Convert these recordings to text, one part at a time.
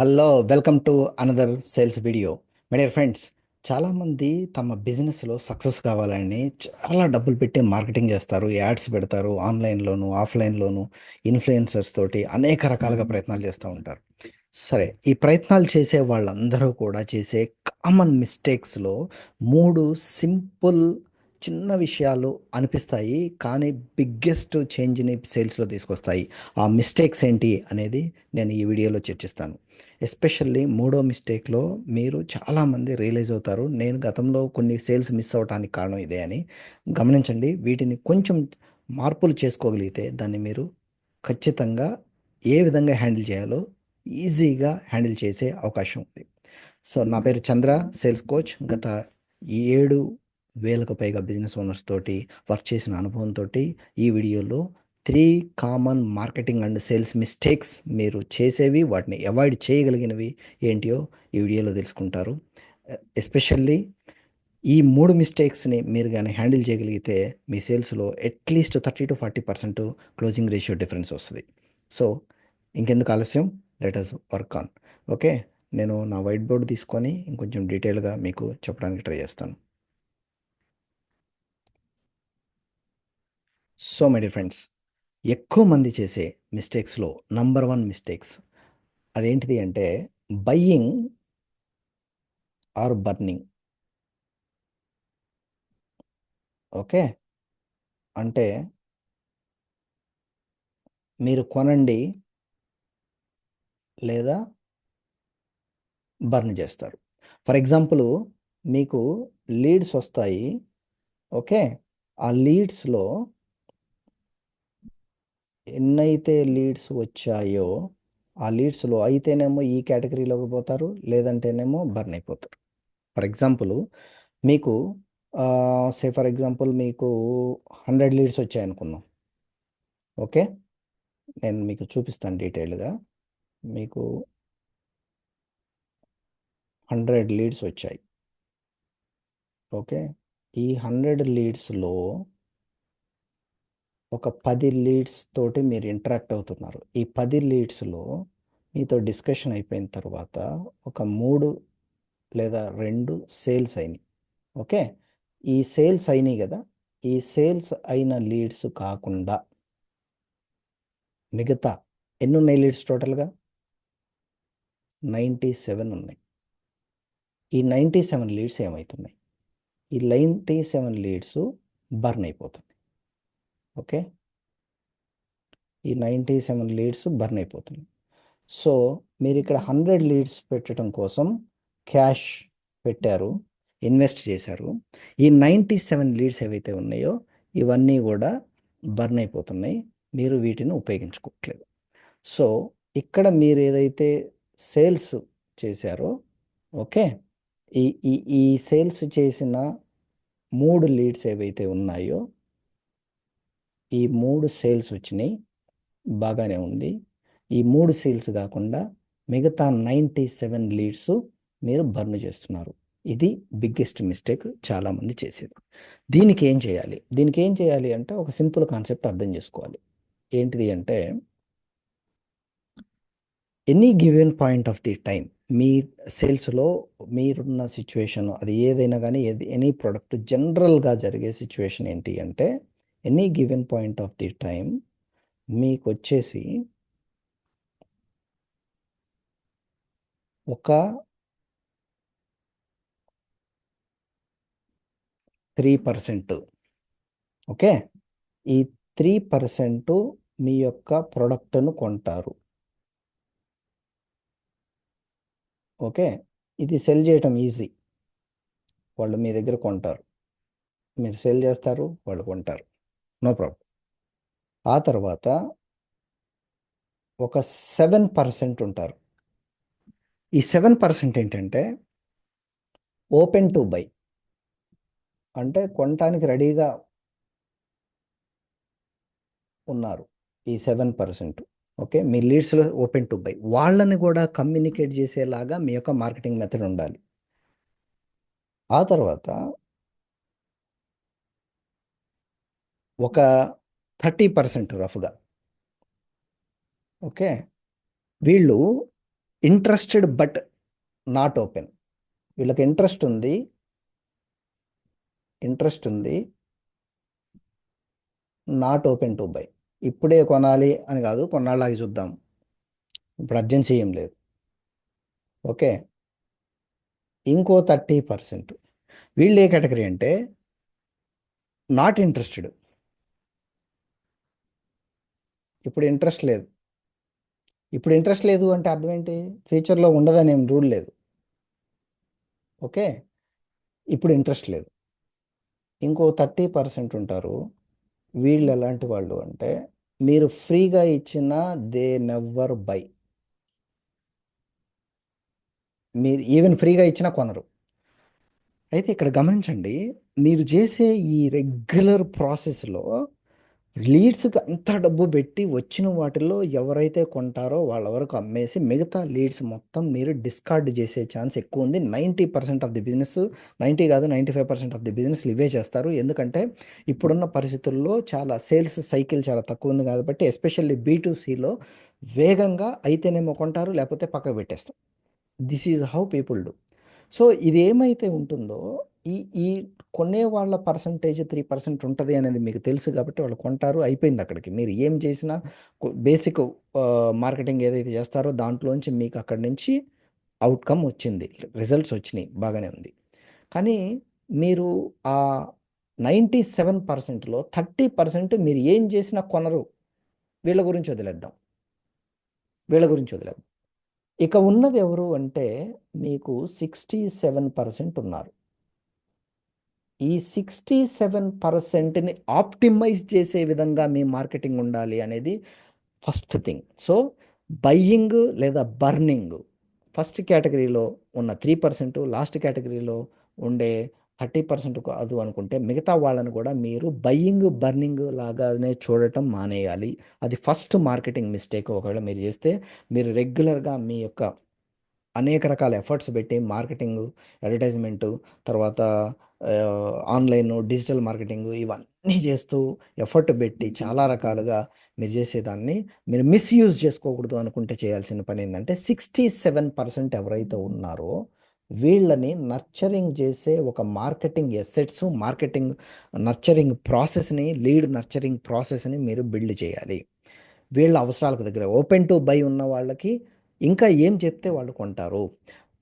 Hello welcome to another sales video my dear friends చాలామంది తమ బిజినెస్లో సక్సెస్ కావాలని చాలా డబ్బులు పెట్టి మార్కెటింగ్ చేస్తారు యాడ్స్ పెడతారు ఆన్లైన్లోను ఆఫ్లైన్లోను ఇన్ఫ్లుయెన్సర్స్ తోటి అనేక రకాలుగా ప్రయత్నాలు చేస్తూ ఉంటారు. సరే ఈ ప్రయత్నాలు చేసే వాళ్ళందరూ కూడా చేసే కామన్ మిస్టేక్స్లో మూడు సింపుల్ చిన్న విషయాలు అనిపిస్తాయి కానీ బిగ్గెస్ట్ చేంజ్ని సేల్స్లో తీసుకొస్తాయి. ఆ మిస్టేక్స్ ఏంటి అనేది నేను ఈ వీడియోలో చర్చిస్తాను. ఎస్పెషల్లీ మూడో మిస్టేక్లో మీరు చాలామంది రియలైజ్ అవుతారు. నేను గతంలో కొన్ని సేల్స్ మిస్ అవ్వటానికి కారణం ఇదే అని. గమనించండి వీటిని కొంచెం మార్పులు చేసుకోగలిగితే దాన్ని మీరు ఖచ్చితంగా ఏ విధంగా హ్యాండిల్ చేయాలో ఈజీగా హ్యాండిల్ చేసే అవకాశం ఉంది. సో నా పేరు చంద్ర సేల్స్ కోచ్ గత ఏడు వేలకు పైగా బిజినెస్ ఓనర్స్ తోటి వర్క్ చేసిన అనుభవంతో ఈ వీడియోలో three common marketing and sales mistakes మీరు చేసేవి వాటిని అవాయిడ్ చేయగలిగినవి ఏంటియో ఈ వీడియోలో తెలుసుకుంటారు. ఎస్పెషల్లీ ఈ మూడు మిస్టేక్స్ని మీరు కానీ హ్యాండిల్ చేయగలిగితే మీ సేల్స్లో at least thirty to forty percent closing ratio difference వస్తుంది. సో ఇంకెందుకు ఆలస్యం? Let's us work on. Okay? నేను నా వైట్ బోర్డ్ తీసుకొని ఇంకొంచెం డీటెయిల్గా మీకు చెప్పడానికి ట్రై చేస్తాను. సో మై డియర్ ఫ్రెండ్స్ ఎక్కువ మంది చేసే మిస్టేక్స్లో నంబర్ వన్ మిస్టేక్స్ అదేంటిది అంటే బయ్యింగ్ ఆర్ బర్నింగ్ ఓకే అంటే మీరు కొనండి లేదా బర్న్ చేస్తారు. ఫర్ ఎగ్జాంపుల్ మీకు లీడ్స్ వస్తాయి. ఓకే ఆ లీడ్స్లో ఎన్నైతే లీడ్స్ వచ్చాయో ఆ లీడ్స్లో అయితేనేమో ఈ కేటగిరీలోకి పోతారు లేదంటేనేమో బర్న్ అయిపోతారు. ఫర్ ఎగ్జాంపుల్ మీకు సే ఫర్ ఎగ్జాంపుల్ మీకు హండ్రెడ్ లీడ్స్ వచ్చాయనుకుందాం ఓకే? నేను మీకు చూపిస్తాను డీటెయిల్గా మీకు హండ్రెడ్ లీడ్స్ వచ్చాయి. ఓకే? ఈ హండ్రెడ్ లీడ్స్లో ఒక పది లీడ్స్ తోటి మీరు ఇంటరాక్ట్ అవుతున్నారు. ఈ పది లీడ్స్లో మీతో డిస్కషన్ అయిపోయిన తర్వాత ఒక మూడు లేదా రెండు సేల్స్ అయినాయి. ఓకే? ఈ సేల్స్ అయినాయి కదా? ఈ సేల్స్ అయిన లీడ్స్ కాకుండా మిగతా ఎన్ని ఉన్నాయి లీడ్స్ టోటల్గా నైంటీ సెవెన్ ఉన్నాయి. ఈ నైంటీ సెవెన్ లీడ్స్ ఏమవుతున్నాయి ఈ నైంటీ సెవెన్ లీడ్స్ బర్న్ అయిపోతుంది ఓకే? ఈ నైంటీ సెవెన్ లీడ్స్ బర్న్ అయిపోతుంది సో మీరు ఇక్కడ హండ్రెడ్ లీడ్స్ పెట్టడం కోసం క్యాష్ పెట్టారు ఇన్వెస్ట్ చేశారు. ఈ నైంటీ సెవెన్ లీడ్స్ ఏవైతే ఉన్నాయో ఇవన్నీ కూడా బర్న్ అయిపోతున్నాయి. మీరు వీటిని ఉపయోగించుకోవట్లేదు. సో ఇక్కడ మీరు ఏదైతే సేల్స్ చేశారో ఓకే? ఈ ఈ ఈ సేల్స్ చేసిన మూడు లీడ్స్ ఏవైతే ఉన్నాయో ఈ మూడు సేల్స్ వచ్చినాయి బాగానే ఉంది. ఈ మూడు సేల్స్ కాకుండా మిగతా నైంటీ సెవెన్ లీడ్స్ మీరు బర్న్ చేస్తున్నారు. ఇది బిగ్గెస్ట్ మిస్టేక్ చాలామంది చేసేది. దీనికి ఏం చేయాలి? దీనికి ఏం చేయాలి అంటే ఒక సింపుల్ కాన్సెప్ట్ అర్థం చేసుకోవాలి. ఏంటిది అంటే any given point of the time మీ సేల్స్లో మీరున్న సిచ్యువేషన్ అది ఏదైనా కానీ ఏది ఎనీ ప్రోడక్ట్ జనరల్గా జరిగే సిచ్యువేషన్ ఏంటి అంటే any given point of the time మీకు వచ్చేసి ఒక త్రీ పర్సెంట్ ఓకే ఈ త్రీ పర్సెంట్ మీ యొక్క ప్రోడక్ట్ను కొంటారు. ఓకే ఇది సెల్ చేయటం ఈజీ వాళ్ళు మీ దగ్గర కొంటారు. మీరు సెల్ చేస్తారు వాళ్ళు కొంటారు. నో ప్రాబ్లం ఆ తర్వాత ఒక సెవెన్ పర్సెంట్ ఉంటారు. ఈ సెవెన్ పర్సెంట్ ఏంటంటే ఓపెన్ టు బై. అంటే కొనటానికి రెడీగా ఉన్నారు ఈ సెవెన్ పర్సెంట్. ఓకే? మీ లీడ్స్లో ఓపెన్ టు బై. వాళ్ళని కూడా కమ్యూనికేట్ చేసేలాగా మీ యొక్క మార్కెటింగ్ మెథడ్ ఉండాలి. ఆ తర్వాత ఒక థర్టీ పర్సెంట్ రఫ్గా. ఓకే? వీళ్ళు ఇంట్రెస్టెడ్ బట్ నాట్ ఓపెన్. వీళ్ళకి ఇంట్రెస్ట్ ఉంది. ఇంట్రెస్ట్ ఉంది. Not open to buy. ఇప్పుడే కొనాలి అని కాదు కొన్నాళ్ళకి చూద్దాం. ఇప్పుడు అర్జెన్సీ ఏం లేదు. ఓకే? ఇంకో థర్టీ పర్సెంట్. వీళ్ళు ఏ కేటగిరీ అంటే నాట్ ఇంట్రెస్టెడ్. ఇప్పుడు ఇంట్రెస్ట్ లేదు. ఇప్పుడు ఇంట్రెస్ట్ లేదు అంటే అర్థం ఏంటి? ఫ్యూచర్లో ఉండదని ఏం రూల్ లేదు. ఓకే? ఇప్పుడు ఇంట్రెస్ట్ లేదు. ఇంకో థర్టీ పర్సెంట్ ఉంటారు. వీళ్ళు ఎలాంటి వాళ్ళు అంటే మీరు ఫ్రీగా ఇచ్చిన దే నెవర్ బై. మీరు ఈవెన్ ఫ్రీగా ఇచ్చినా కొనరు. అయితే ఇక్కడ గమనించండి. మీరు చేసే ఈ రెగ్యులర్ ప్రాసెస్లో లీడ్స్కి అంత డబ్బు పెట్టి వచ్చిన వాటిలో ఎవరైతే కొంటారో వాళ్ళ వరకు అమ్మేసి మిగతా లీడ్స్ మొత్తం మీరు డిస్కార్డ్ చేసే ఛాన్స్ ఎక్కువ ఉంది. Ninety percent of the business ninety కాదు ninety five percent of the business ఇవే చేస్తారు. ఎందుకంటే ఇప్పుడున్న పరిస్థితుల్లో చాలా సేల్స్ సైకిల్ చాలా తక్కువ ఉంది కాబట్టి ఎస్పెషల్లీ బీటూసీలో వేగంగా అయితేనేమో కొంటారు లేకపోతే పక్కకు పెట్టేస్తారు. This is how people do. So ఇది ఏమైతే ఉంటుందో ఈ ఈ కొనే వాళ్ళ పర్సంటేజ్ త్రీ పర్సెంట్ ఉంటుంది అనేది మీకు తెలుసు కాబట్టి వాళ్ళు కొంటారు. అయిపోయింది అక్కడికి. మీరు ఏం చేసినా బేసిక్ మార్కెటింగ్ ఏదైతే చేస్తారో దాంట్లోంచి మీకు అక్కడి నుంచి అవుట్కమ్ వచ్చింది. రిజల్ట్స్ వచ్చినాయి. బాగానే ఉంది. కానీ మీరు ఆ నైంటీ సెవెన్ పర్సెంట్లో థర్టీ పర్సెంట్ మీరు ఏం చేసినా కొనరు. వీళ్ళ గురించి వదిలేద్దాం. వీళ్ళ గురించి వదిలేద్దాం. ఇక ఉన్నది ఎవరు అంటే మీకు సిక్స్టీ సెవెన్ పర్సెంట్ ఉన్నారు. ఈ సిక్స్టీ సెవెన్ పర్సెంట్ని ఆప్టిమైజ్ చేసే విధంగా మీ మార్కెటింగ్ ఉండాలి అనేది ఫస్ట్ థింగ్. సో బయ్యింగ్ లేదా బర్నింగ్ ఫస్ట్ కేటగిరీలో ఉన్న త్రీ పర్సెంట్ లాస్ట్ కేటగిరీలో ఉండే థర్టీ పర్సెంట్ కాదు అనుకుంటే మిగతా వాళ్ళని కూడా మీరు బయ్యింగ్ బర్నింగ్ లాగానే చూడటం మానేయాలి. అది ఫస్ట్ మార్కెటింగ్ మిస్టేక్. ఒకవేళ మీరు చేస్తే మీరు రెగ్యులర్గా మీ యొక్క అనేక రకాల ఎఫర్ట్స్ పెట్టి మార్కెటింగ్ అడ్వర్టైజ్మెంటు తర్వాత ఆన్లైన్ డిజిటల్ మార్కెటింగ్ ఇవన్నీ చేస్తూ ఎఫర్ట్ పెట్టి చాలా రకాలుగా మీరు చేసేదాన్ని. మీరు మిస్యూజ్ చేసుకోకూడదు అనుకుంటే చేయాల్సిన పని ఏంటంటే సిక్స్టీ సెవెన్ పర్సెంట్ ఎవరైతే ఉన్నారో వీళ్ళని నర్చరింగ్ చేసే ఒక మార్కెటింగ్ ఎసెట్స్ మార్కెటింగ్ నర్చరింగ్ ప్రాసెస్ని లీడ్ నర్చరింగ్ ప్రాసెస్ని మీరు బిల్డ్ చేయాలి. వీళ్ళ అవసరాలకు దగ్గర ఓపెన్ టు బై ఉన్న వాళ్ళకి ఇంకా ఏం చెప్తే వాళ్ళు కొంటారు?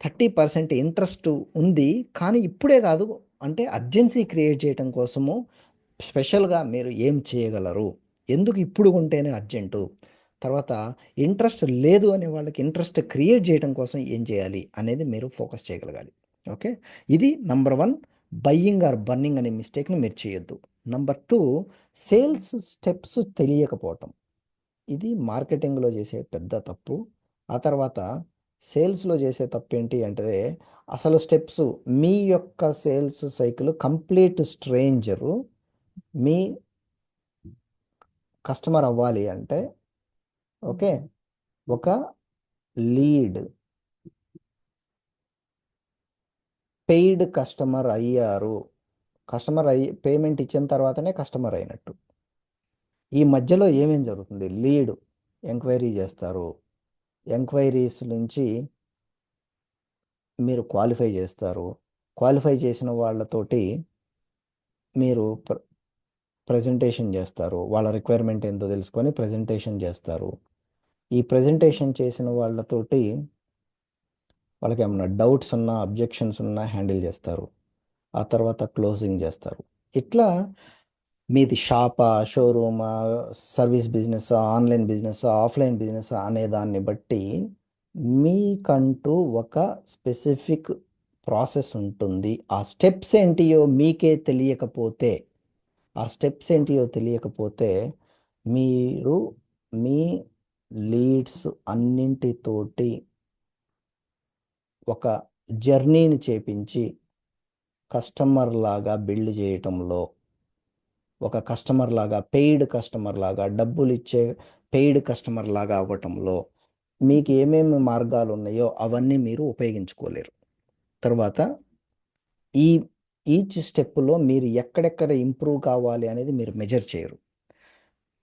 థర్టీ పర్సెంట్ ఇంట్రెస్ట్ ఉంది కానీ ఇప్పుడే కాదు. అంటే అర్జెన్సీ క్రియేట్ చేయడం కోసము స్పెషల్గా మీరు ఏం చేయగలరు? ఎందుకు ఇప్పుడు కొంటేనే అర్జెంటు? తర్వాత ఇంట్రెస్ట్ లేదు అనే వాళ్ళకి ఇంట్రెస్ట్ క్రియేట్ చేయడం కోసం ఏం చేయాలి అనేది మీరు ఫోకస్ చేయగలగాలి. ఓకే? ఇది number one buying or burning అనే మిస్టేక్ని మీరు చేయొద్దు. నంబర్ టూ సేల్స్ స్టెప్స్ తెలియకపోవటం. ఇది మార్కెటింగ్లో చేసే పెద్ద తప్పు. ఆ తర్వాత సేల్స్లో చేసే తప్పు ఏంటి అంటే అసలు స్టెప్స్ మీ యొక్క సేల్స్ సైకిల్ కంప్లీట్ స్ట్రేంజరు మీ కస్టమర్ అవ్వాలి అంటే ఓకే? ఒక లీడ్. పెయిడ్ కస్టమర్ అయ్యారు. కస్టమర్ అయ్యి పేమెంట్ ఇచ్చిన తర్వాతనే కస్టమర్ అయినట్టు. ఈ మధ్యలో ఏమేం జరుగుతుంది? లీడ్ ఎంక్వైరీ చేస్తారు. ఎంక్వైరీస్ నుంచి మీరు క్వాలిఫై చేస్తారు. క్వాలిఫై చేసిన వాళ్ళతోటి మీరు ప్ర ప్రజెంటేషన్ చేస్తారు. వాళ్ళ రిక్వైర్మెంట్ ఏందో తెలుసుకొని ప్రజెంటేషన్ చేస్తారు. ఈ ప్రజెంటేషన్ చేసిన వాళ్ళతోటి వాళ్ళకి ఏమైనా డౌట్స్ ఉన్నా అబ్జెక్షన్స్ ఉన్నా హ్యాండిల్ చేస్తారు. ఆ తర్వాత క్లోజింగ్ చేస్తారు. ఇట్లా మీది షాపా షోరూమా service business online business offline business అనే దాన్ని బట్టి మీకంటూ ఒక స్పెసిఫిక్ ప్రాసెస్ ఉంటుంది. ఆ స్టెప్స్ ఏంటియో మీకే తెలియకపోతే ఆ స్టెప్స్ ఏంటియో తెలియకపోతే మీరు మీ లీడ్స్ అన్నింటితోటి ఒక జర్నీని చేపించి కస్టమర్ లాగా బిల్డ్ చేయటంలో ఒక కస్టమర్ లాగా పెయిడ్ కస్టమర్ లాగా డబ్బులు ఇచ్చే పెయిడ్ కస్టమర్ లాగా అవ్వటంలో మీకు ఏమేమి మార్గాలు ఉన్నాయో అవన్నీ మీరు ఉపయోగించుకోలేరు తర్వాత ఈ ఈచ్ స్టెప్లో మీరు ఎక్కడెక్కడ ఇంప్రూవ్ కావాలి అనేది మీరు మెజర్ చేయరు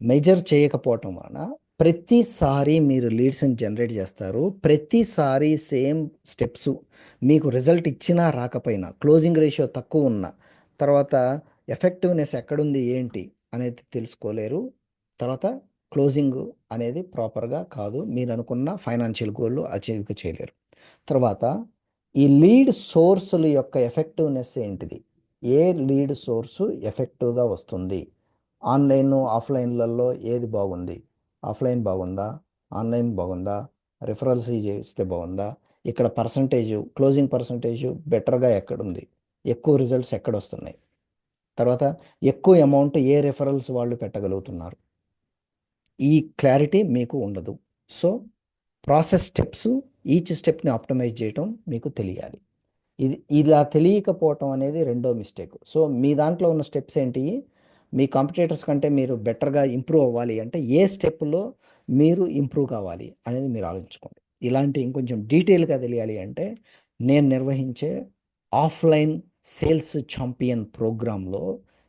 మెజర్ చేయకపోవటం వలన ప్రతిసారి మీరు లీడ్స్‌ని జనరేట్ చేస్తారు. ప్రతిసారి సేమ్ స్టెప్స్ మీకు రిజల్ట్ ఇచ్చినా రాకపోయినా, క్లోజింగ్ రేషియో తక్కువ ఉన్న తర్వాత ఎఫెక్టివ్‌నెస్ ఎక్కడుంది, ఏంటి అనేది తెలుసుకోలేరు. తర్వాత క్లోజింగ్ అనేది ప్రాపర్‌గా కాదు. మీరు అనుకున్న ఫైనాన్షియల్ గోల్ అచీవ్ చేయలేరు. తర్వాత ఈ లీడ్ సోర్సుల యొక్క ఎఫెక్టివ్‌నెస్ ఏంటిది? ఏ లీడ్ సోర్సు ఎఫెక్టివ్‌గా వస్తుంది? ఆన్లైన్ ఆఫ్‌లైన్‌లలో ఏది బాగుంది? ఆఫ్‌లైన్ బాగుందా? ఆన్‌లైన్ బాగుందా? రిఫరల్స్ చేస్తే బాగుందా? ఇక్కడ పర్సెంటేజు క్లోజింగ్ పర్సెంటేజు బెటర్‌గా ఎక్కడుంది? ఎక్కువ రిజల్ట్స్ ఎక్కడ వస్తున్నాయి తర్వాత ఎక్కువ అమౌంట్ ఏ రెఫరల్స్ వాళ్ళు పెట్టగలుగుతున్నారు? ఈ క్లారిటీ మీకు ఉండదు. సో, ప్రాసెస్ స్టెప్స్ ఈచ్ స్టెప్‌ని ఆప్టిమైజ్ చేయటం మీకు తెలియాలి. ఇది ఇలా తెలియకపోవటం అనేది రెండో మిస్టేక్. సో, మీ దాంట్లో ఉన్న స్టెప్స్ ఏంటి? మీ కాంపిటేటర్స్ కంటే మీరు బెటర్‌గా ఇంప్రూవ్ అవ్వాలి అంటే ఏ స్టెప్‌లో మీరు ఇంప్రూవ్ కావాలి అనేది మీరు ఆలోచించుకోండి. ఇలాంటి ఇంకొంచెం డీటెయిల్‌గా తెలియాలి అంటే నేను నిర్వహించే ఆఫ్‌లైన్ సేల్స్ ఛాంపియన్ ప్రోగ్రాంలో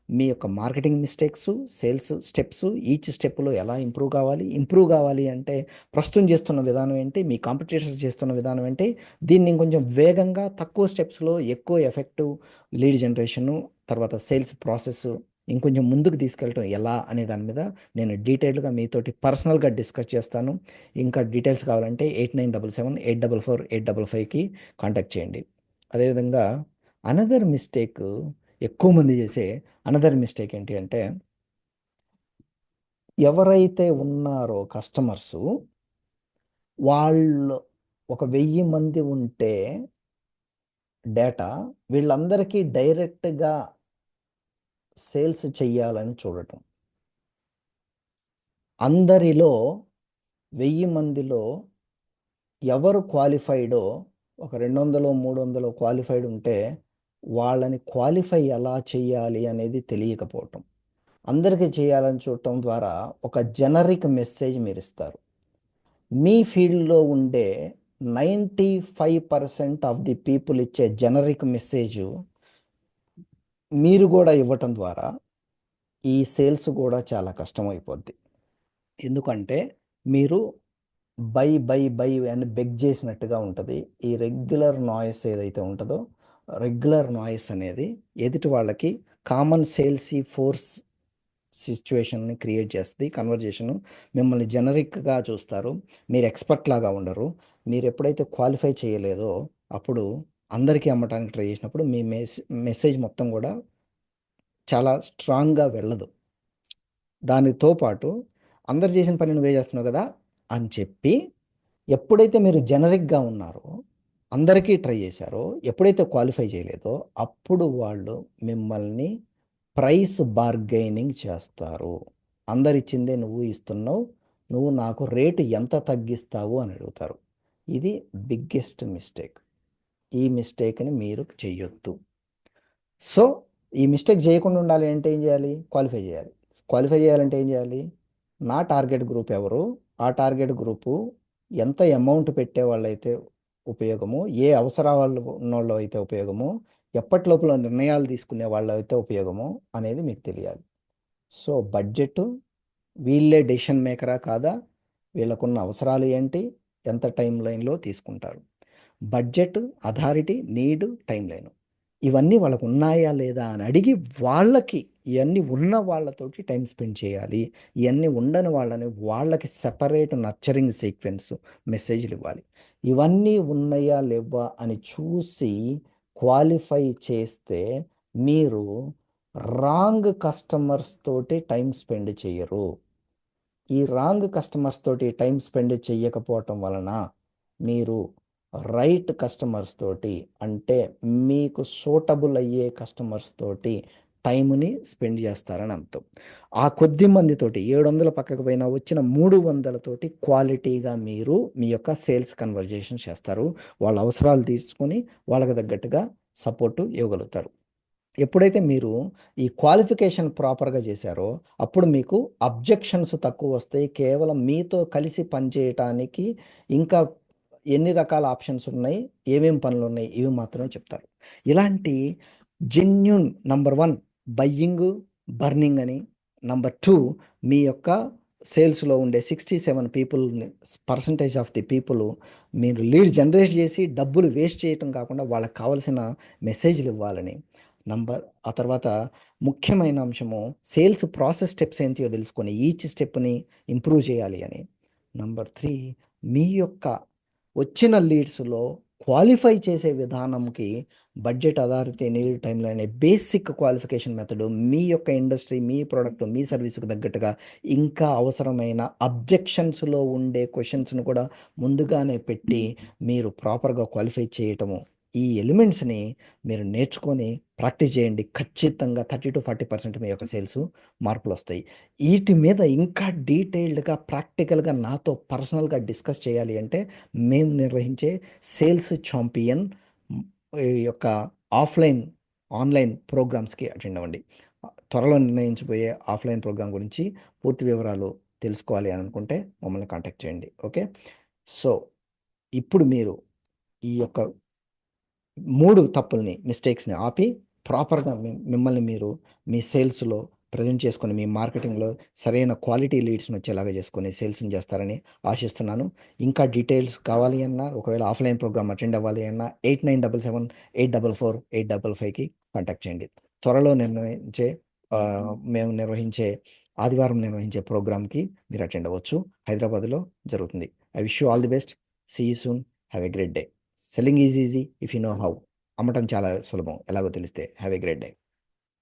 మీ యొక్క marketing mistakes, sales steps each స్టెప్‌లో ఎలా ఇంప్రూవ్ కావాలి? ఇంప్రూవ్ కావాలి అంటే ప్రస్తుతం చేస్తున్న విధానం ఏంటి? మీ కాంపిటీటర్స్ చేస్తున్న విధానం ఏంటి? దీన్ని కొంచెం వేగంగా తక్కువ స్టెప్స్‌లో ఎక్కువ ఎఫెక్టివ్ లీడ్ జనరేషను, తర్వాత సేల్స్ ప్రాసెస్ ఇంకొంచెం ముందుకు తీసుకెళ్ళటం ఎలా అనే దాని మీద నేను డీటెయిల్డ్‌గా మీతోటి పర్సనల్‌గా డిస్కస్ చేస్తాను. ఇంకా డీటెయిల్స్ కావాలంటే 8977-844-855కి కాంటాక్ట్ చేయండి. అదేవిధంగా అనదర్ మిస్టేక్ ఎక్కువ మంది చేసే అనదర్ మిస్టేక్ ఏంటి అంటే ఎవరైతే ఉన్నారో కస్టమర్స్ వాళ్ళు ఒక వెయ్యి మంది ఉంటే డేటా వీళ్ళందరికీ డైరెక్ట్‌గా సేల్స్ చెయ్యాలని చూడటం. అందరిలో వెయ్యి మందిలో ఎవరు క్వాలిఫైడో ఒక 200, 300 క్వాలిఫైడ్ ఉంటే వాళ్ళని క్వాలిఫై ఎలా చేయాలి అనేది తెలియకపోవటం. అందరికీ చేయాలని చూడటం ద్వారా ఒక జనరిక్ మెసేజ్ మీరిస్తారు. మీ ఫీల్డ్‌లో ఉండే 95% ఆఫ్ ది పీపుల్ ఇచ్చే జనరిక్ మెసేజ్ మీరు కూడా ఇవ్వటం ద్వారా ఈ సేల్స్ కూడా చాలా కష్టమైపోద్ది. ఎందుకంటే మీరు బై, బై, బై అని బెగ్ చేసినట్టుగా ఉంటుంది ఈ రెగ్యులర్ నాయిస్ ఏదైతే ఉంటుందో రెగ్యులర్ నాయిస్ అనేది ఎదుటి వాళ్ళకి కామన్ సేల్సీ ఫోర్స్ సిచ్యువేషన్ని క్రియేట్ చేస్తుంది కన్వర్జేషను మిమ్మల్ని జనరిక్గా చూస్తారు. మీరు ఎక్స్‌పర్ట్ లాగా ఉండరు. మీరు ఎప్పుడైతే క్వాలిఫై చేయలేదో అప్పుడు అందరికీ అమ్మటానికి ట్రై చేసినప్పుడు మీ మెస్ మెసేజ్ మొత్తం కూడా చాలా స్ట్రాంగ్‌గా వెళ్ళదు. దానితో పాటు అందరు చేసిన పని నువ్వే చేస్తున్నావు కదా! అని చెప్పి ఎప్పుడైతే మీరు జనరిక్గా ఉన్నారో, అందరికీ ట్రై చేశారో, ఎప్పుడైతే క్వాలిఫై చేయలేదో అప్పుడు వాళ్ళు మిమ్మల్ని ప్రైస్ బార్గైనింగ్ చేస్తారు. అందరిచ్చిందే నువ్వు ఇస్తున్నావు. నువ్వు నాకు రేటు ఎంత తగ్గిస్తావు అని అడుగుతారు. ఇది బిగ్గెస్ట్ మిస్టేక్. ఈ మిస్టేక్‌ని మీరు చెయ్యొద్దు. సో, ఈ మిస్టేక్ చేయకుండా ఉండాలి అంటే ఏం చేయాలి? క్వాలిఫై చేయాలి. క్వాలిఫై చేయాలంటే ఏం చేయాలి? నా టార్గెట్ గ్రూప్ ఎవరు? ఆ టార్గెట్ గ్రూపు ఎంత అమౌంట్ పెట్టే వాళ్ళైతే ఉపయోగము, ఏ అవసరాలు ఉన్నోళ్ళు అయితే ఉపయోగము, ఎప్పటిలోపల నిర్ణయాలు తీసుకునే వాళ్ళైతే ఉపయోగము అనేది మీకు తెలియాలి. సో, బడ్జెట్ వీళ్ళే డెసిషన్ మేకరా కాదా? వీళ్ళకున్న అవసరాలు ఏంటి? ఎంత టైం లైన్‌లో తీసుకుంటారు? Budget, authority, need, time line. ఇవన్నీ వాళ్ళకు ఉన్నాయా లేదా అని అడిగి వాళ్ళకి ఇవన్నీ ఉన్న వాళ్ళతోటి టైం స్పెండ్ చేయాలి. ఇవన్నీ ఉండని వాళ్ళని వాళ్ళకి సెపరేట్ నర్చరింగ్ సీక్వెన్స్ మెసేజ్‌లు ఇవ్వాలి. ఇవన్నీ ఉన్నాయా లేవా అని చూసి క్వాలిఫై చేస్తే మీరు రాంగ్ కస్టమర్స్ తోటి టైం స్పెండ్ చేయరు. ఈ రాంగ్ కస్టమర్స్ తోటి టైం స్పెండ్ చేయకపోవటం వలన మీరు రైట్ కస్టమర్స్ తోటి అంటే మీకు సూటబుల్ అయ్యే కస్టమర్స్ తోటి టైముని స్పెండ్ చేస్తారని అర్థం. ఆ కొద్ది మందితోటి 700 పక్కకు పోయినా వచ్చిన మూడు వందలతోటి క్వాలిటీగా మీరు మీ యొక్క సేల్స్ కన్వర్జేషన్ చేస్తారు. వాళ్ళ అవసరాలు తీసుకొని వాళ్ళకి తగ్గట్టుగా సపోర్టు ఇవ్వగలుగుతారు. ఎప్పుడైతే మీరు ఈ క్వాలిఫికేషన్ ప్రాపర్‌గా చేశారో అప్పుడు మీకు అబ్జెక్షన్స్ తక్కువ వస్తాయి కేవలం మీతో కలిసి పనిచేయటానికి ఇంకా ఎన్ని రకాల ఆప్షన్స్ ఉన్నాయి? ఏమేమి పనులు ఉన్నాయి ఇవి మాత్రమే చెప్తారు. ఇలాంటి genuine number one buying, burning అని. నంబర్ టూ మీ యొక్క సేల్స్లో ఉండే sixty seven people percentage of the people మీరు లీడ్ జనరేట్ చేసి డబ్బులు వేస్ట్ చేయటం కాకుండా వాళ్ళకి కావాల్సిన మెసేజ్లు ఇవ్వాలని నంబర్ ఆ తర్వాత ముఖ్యమైన అంశము సేల్స్ ప్రాసెస్ స్టెప్స్ ఏంటియో తెలుసుకొని ఈచ్ స్టెప్ని ఇంప్రూవ్ చేయాలి అని నంబర్ త్రీ మీ యొక్క వచ్చిన లీడ్స్లో క్వాలిఫై చేసే విధానంకి బడ్జెట్ అథారిటీ నీడ్ టైంలో అనే బేసిక్ క్వాలిఫికేషన్ మెథడ్ మీ యొక్క ఇండస్ట్రీ మీ ప్రోడక్ట్ మీ సర్వీస్కి తగ్గట్టుగా ఇంకా అవసరమైన అబ్జెక్షన్స్లో ఉండే క్వశ్చన్స్ను కూడా ముందుగానే పెట్టి మీరు ప్రాపర్గా క్వాలిఫై చేయటము ఈ ఎలిమెంట్స్ని మీరు నేర్చుకొని ప్రాక్టీస్ చేయండి. ఖచ్చితంగా థర్టీ టు ఫార్టీ పర్సెంట్ మీ యొక్క సేల్స్ మార్పులు వస్తాయి వీటి మీద ఇంకా డీటెయిల్డ్గా ప్రాక్టికల్గా నాతో పర్సనల్గా డిస్కస్ చేయాలి అంటే మేము నిర్వహించే సేల్స్ ఛాంపియన్ ఈ యొక్క ఆఫ్లైన్ ఆన్లైన్ ప్రోగ్రామ్స్కి అటెండ్ అవ్వండి. త్వరలో నిర్ణయించబోయే ఆఫ్లైన్ ప్రోగ్రామ్ గురించి పూర్తి వివరాలు తెలుసుకోవాలి అని అనుకుంటే మమ్మల్ని కాంటాక్ట్ చేయండి. ఓకే? సో ఇప్పుడు మీరు ఈ యొక్క మూడు తప్పుల్ని మిస్టేక్స్ని ఆపి ప్రాపర్గా మిమ్మల్ని మీరు మీ సేల్స్లో ప్రజెంట్ చేసుకొని మీ మార్కెటింగ్లో సరైన క్వాలిటీ లీడ్స్ని వచ్చేలాగా చేసుకొని సేల్స్ని చేస్తారని ఆశిస్తున్నాను. ఇంకా డీటెయిల్స్ కావాలి అన్నా ఒకవేళ ఆఫ్లైన్ ప్రోగ్రామ్ అటెండ్ అవ్వాలి అన్నా eight nine double seven eight double four eight double ఫైవ్కి కాంటాక్ట్ చేయండి. త్వరలో నిర్వహించే మేము నిర్వహించే ఆదివారం నిర్వహించే ప్రోగ్రామ్కి మీరు అటెండ్ అవ్వచ్చు. హైదరాబాద్లో జరుగుతుంది. I wish you all the best see you soon have a great day selling is easy if you know how అమ్మటం చాలా సులభం. ఎలాగో తెలిస్తే. Have a great day